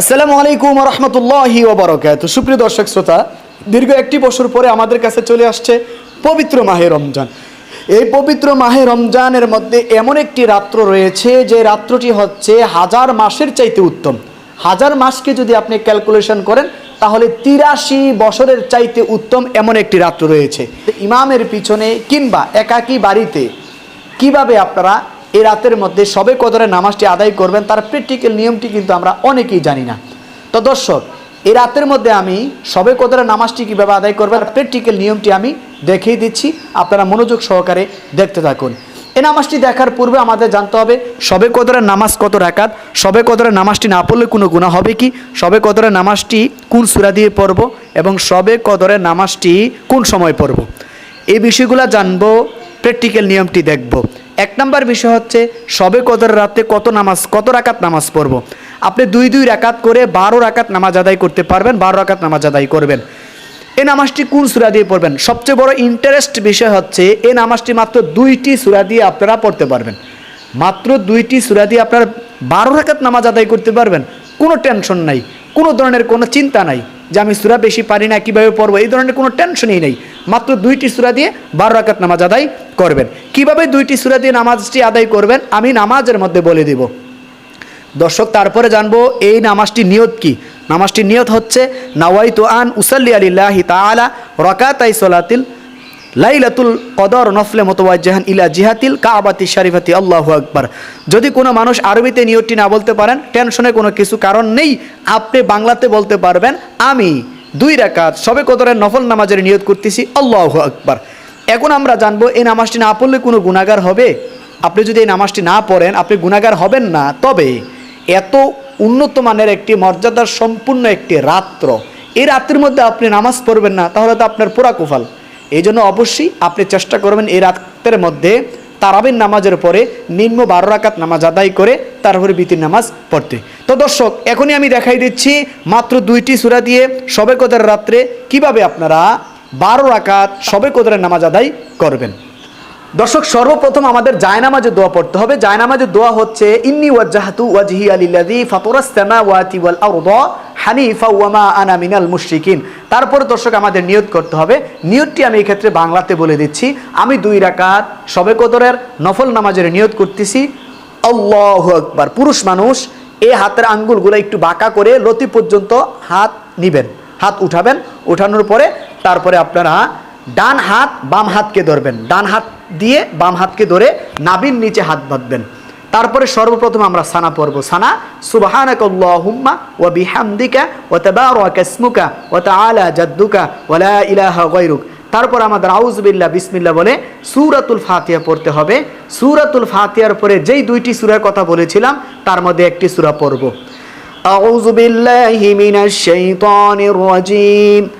আসসালামু আলাইকুম রহমতুল্লাহি ওবরকাত। সুপ্রিয় দর্শক শ্রোতা, দীর্ঘ একটি বছর পরে আমাদের কাছে চলে আসছে পবিত্র মাহে রমজান। এই পবিত্র মাহে রমজানের মধ্যে এমন একটি রাত্র রয়েছে যে রাত্রটি হচ্ছে হাজার মাসের চাইতে উত্তম। হাজার মাসকে যদি আপনি ক্যালকুলেশন করেন, তাহলে তিরাশি বছরের চাইতে উত্তম এমন একটি রাত্র রয়েছে। ইমামের পিছনে কিংবা একাকী বাড়িতে কীভাবে আপনারা এই রাতের মধ্যে সবে কদরে নামাজটি আদায় করবেন, তার প্র্যাকটিক্যাল নিয়মটি কিন্তু আমরা অনেকেই জানি না। তো দর্শক, এই রাতের মধ্যে আমি সবে কদরে নামাজটি কীভাবে আদায় করবেন প্র্যাকটিক্যাল নিয়মটি আমি দেখিয়ে দিচ্ছি। আপনারা মনোযোগ সহকারে দেখতে থাকুন। এই নামাজটি দেখার পূর্বে আমাদের জানতে হবে, সবে কদরের নামাজ কত রাকাত, সবে কদরের নামাজটি না পড়লে কোনো গুণা হবে কি, সবে কদরের নামাজটি কোন সুরা দিয়ে পড়ব এবং সবে কদরের নামাজটি কোন সময় পড়ব। এই বিষয়গুলো জানব প্র্যাকটিক্যাল নিয়মটি দেখব। এক নম্বর বিষয় হচ্ছে, সবে কদর রাতে কত নামাজ, কত রাকাত নামাজ পড়ব? আপনি দুই দুই রাকাত করে বারো রাকাত নামাজ আদায় করতে পারবেন, বারো রাকাত নামাজ আদায় করবেন। এই নামাজটি কোন সুরা দিয়ে পড়বেন? সবচেয়ে বড় ইন্টারেস্ট বিষয় হচ্ছে এই নামাজটি মাত্র দুইটি সুরা দিয়ে আপনারা পড়তে পারবেন। মাত্র দুইটি সুরা দিয়ে আপনারা বারো রাকাত নামাজ আদায় করতে পারবেন। কোনো টেনশন নাই, কোনো ধরনের কোনো চিন্তা নাই যে আমি সুরা বেশি পারি না, কীভাবে পড়ব? এই ধরনের কোনো টেনশনই নেই। মাত্র দুইটি সুরা দিয়ে বারো রাকাত নামাজ আদায় করবেন। কীভাবে দুইটি সুরা দিয়ে নামাজটি আদায় করবেন, আমি নামাজের মধ্যে বলে দিব। দর্শক, তারপরে জানব এই নামাজটি নিয়ত কি? নামাজটি নিয়ত হচ্ছে, নাওয়াইতু আন উসাল্লি আলিল্লাহি তাআলা রকাতাই সলাতিল লাইলাতুল কদর নফলে মোতওয়াজ্জাহান ইলা জিহাতিল কাবাতি শরীফাতি, আল্লাহু আকবার। যদি কোনো মানুষ আরবিতে নিয়তটি না বলতে পারেন টেনশনে কোনো কিছু কারণ নেই, আপনি বাংলাতে বলতে পারবেন, আমি দুই রাকাত সবে কদরের নফল নামাজের নিয়ত করতেছি, আল্লাহু আকবার। এখন আমরা জানব, এই নামাজটি না পড়লে কোনো গুণাগার হবে? আপনি যদি এই নামাজটি না পড়েন, আপনি গুণাগার হবেন না। তবে এত উন্নত মানের একটি মর্যাদার সম্পূর্ণ একটি রাত্র, এই রাত্রির মধ্যে আপনি নামাজ পড়বেন না, তাহলে তো আপনার পুরা কুফাল। এই জন্য অবশ্যই আপনি চেষ্টা করবেন এই রাতের মধ্যে তারাবিন নামাজের পরে নিম্ন বারো রাকাত নামাজ আদায় করে তারপরে বিতির নামাজ পড়তে। তো দর্শক, এখনই আমি দেখাই দিচ্ছি মাত্র দুইটি সুরা দিয়ে সবে কদরের রাত্রে কীভাবে আপনারা বারো রাকাত সবে কদরের নামাজ আদায় করবেন। দর্শক, সর্বপ্রথম আমাদের জায়নামাজে দোয়া পড়তে হবে। জায়নামাজে দোয়া হচ্ছে, ইন্নি ওয়াজ্জাহাতু ওয়াজহি আলিল্লাযী ফাতারাস সামাওয়াতি ওয়াল আরদা হানিফা ওয়া আনা মিনাল মুশরিকিন। তারপরে দর্শক, আমাদের নিয়ত করতে হবে। নিয়তটি আমি এই ক্ষেত্রে বাংলাতে বলে দিচ্ছি। আমি দুই রাকাত সবে কদরের নফল নামাজের নিয়ত করতেছি। আল্লাহু আকবার, পুরুষ মানুষ এই হাতের আঙ্গুলগুলো একটু বাঁকা করে লতি পর্যন্ত হাত নিবেন, হাত উঠাবেন। উঠানোর পরে তারপরে আপনারা ডান হাত, বাম হাতকে ধরবেন। ডান হাত দিয়ে বাম হাতকে ধরে নাবির নিচে হাত বাঁধবেন। তারপরে সর্বপ্রথম আমরা সানা পড়ব। সানা, সুবাহানাকাল্লাহুম্মা ওয়া বিহামদিকা ও তাবারাকা ইসমুকা ওয়া তাআলা জাদ্দুকা ওলা ইলাহা তারপর আমাদের আউজবিল্লা বিসমিল্লা বলে সুরাতুল ফাতিয়া পড়তে হবে। সুরাতুল ফাতিয়ার পরে যেই দুইটি সুরার কথা বলেছিলাম, তার মধ্যে একটি সুরা পড়ব। আউজবিল্লাহি মিনাশ শাইতানির রাজিম।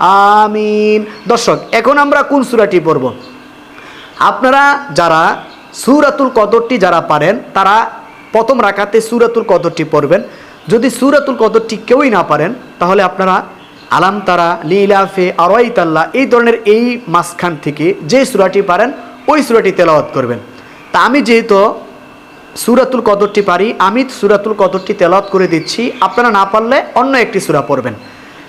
আমিন। দর্শক, এখন আমরা কোন সূরাটি পড়ব? আপনারা যারা সূরাতুল কদরটি যারা পারেন, তারা প্রথম রাকাতে সূরাতুল কদরটি পড়বেন। যদি সূরাতুল কদরটি কেউই না পারেন, তাহলে আপনারা আলাম তারা লীলাফে আরোয়াইতাল্লাহ এই ধরনের এই মাঝখান থেকে যে সূরাটি পারেন, ওই সূরাটি তেলাওয়াত করবেন। তা আমি যেহেতু সুরাতুল কদরটি পারি, আমি সুরাতুল কদরটি তেলাওয়াত করে দিচ্ছি, আপনারা না পারলে অন্য একটি সূরা পড়বেন।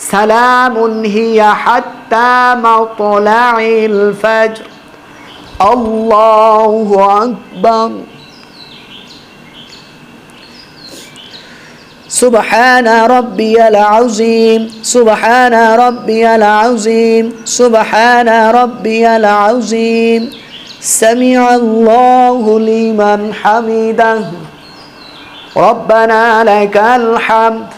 سلام هي حتى مطلع الفجر. الله أكبر. سبحان ربي العظيم. سبحان ربي العظيم. سبحان ربي العظيم. سمع الله لمن حمده. ربنا لك الحمد.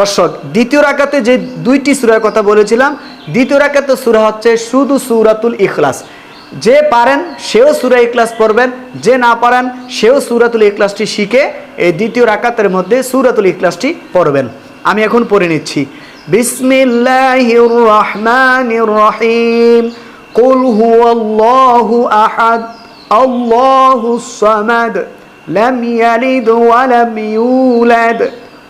দর্শক, দ্বিতীয় রাকাতে যে দুইটি সুরার কথা বলেছিলাম, দ্বিতীয় রাকাতে সুরা হচ্ছে শুধু সুরাতুল ইখলাস। যে পারেন, সেও সুরা ইখলাস পড়বেন, যে না পারেন, সেও সুরাতুল ইখলাসটি শিখে এই দ্বিতীয় রাকাতের মধ্যে সুরাতুল ইখলাসটি পড়বেন। আমি এখন পড়ে নিচ্ছি। বিসমিল্লাহ রহিম আহাদ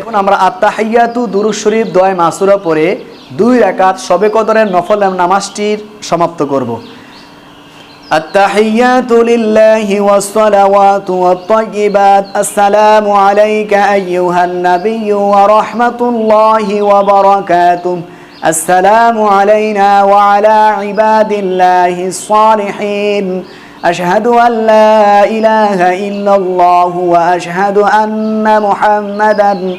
এখন আমরা আত্মাহাইয়াতু দুরুদ শরীফ দয় মাসুরা পরে দুই রাকাত সবে কদরের নফল নামাজটির সমাপ্ত করব التحيات لله والصلوات والطيبات السلام عليك أيها النبي ورحمة الله وبركاته السلام علينا وعلى عباد الله الصالحين أشهد أن لا إله إلا الله وأشهد أن محمدا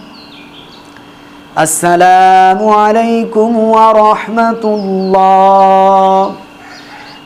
আসসালামু আলাইকুম রাহমাতুল্লাহ।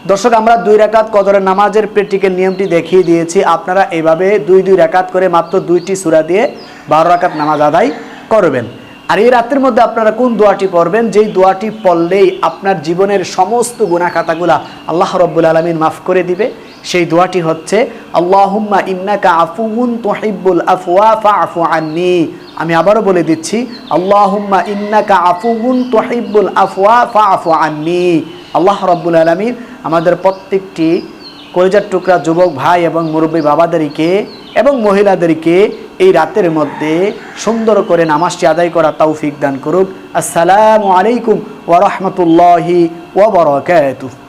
দর্শক, আমরা দুই রাকাত কদরের নামাজের পেটিকের নিয়মটি দেখিয়ে দিয়েছি। আপনারা এভাবে দুই দুই রাকাত করে মাত্র দুইটি সূরা দিয়ে বারো রাকাত নামাজ আদায় করবেন। আর এই রাতের মধ্যে আপনারা কোন দোয়াটি পড়বেন? যেই দোয়াটি পড়লেই আপনার জীবনের সমস্ত গুণাখাতাগুলা আল্লাহ রব্বুল আলমিন মাফ করে দিবে। সেই দোয়াটি হচ্ছে, আল্লাহুম্মা ইন্নাকা আফুউন তুহিব্বুল আফওয়া ফাআফু আন্নি। আমি আবারও বলে দিচ্ছি, আল্লাহুম্মা ইন্নাকা আফুউন তুহিব্বুল আফওয়া ফাআফু আন্নি। আল্লাহ রাব্বুল আলামিন আমাদের প্রত্যেকটি কলেজার টুকরা যুবক ভাই এবং মুরব্বী বাবাদেরকে এবং মহিলাদেরকে এই রাতের মধ্যে সুন্দর করে নামাজটি আদায় করা তৌফিক দান করুক। আসসালামু আলাইকুম ওয়া রাহমাতুল্লাহি ওয়া বারাকাতুহু।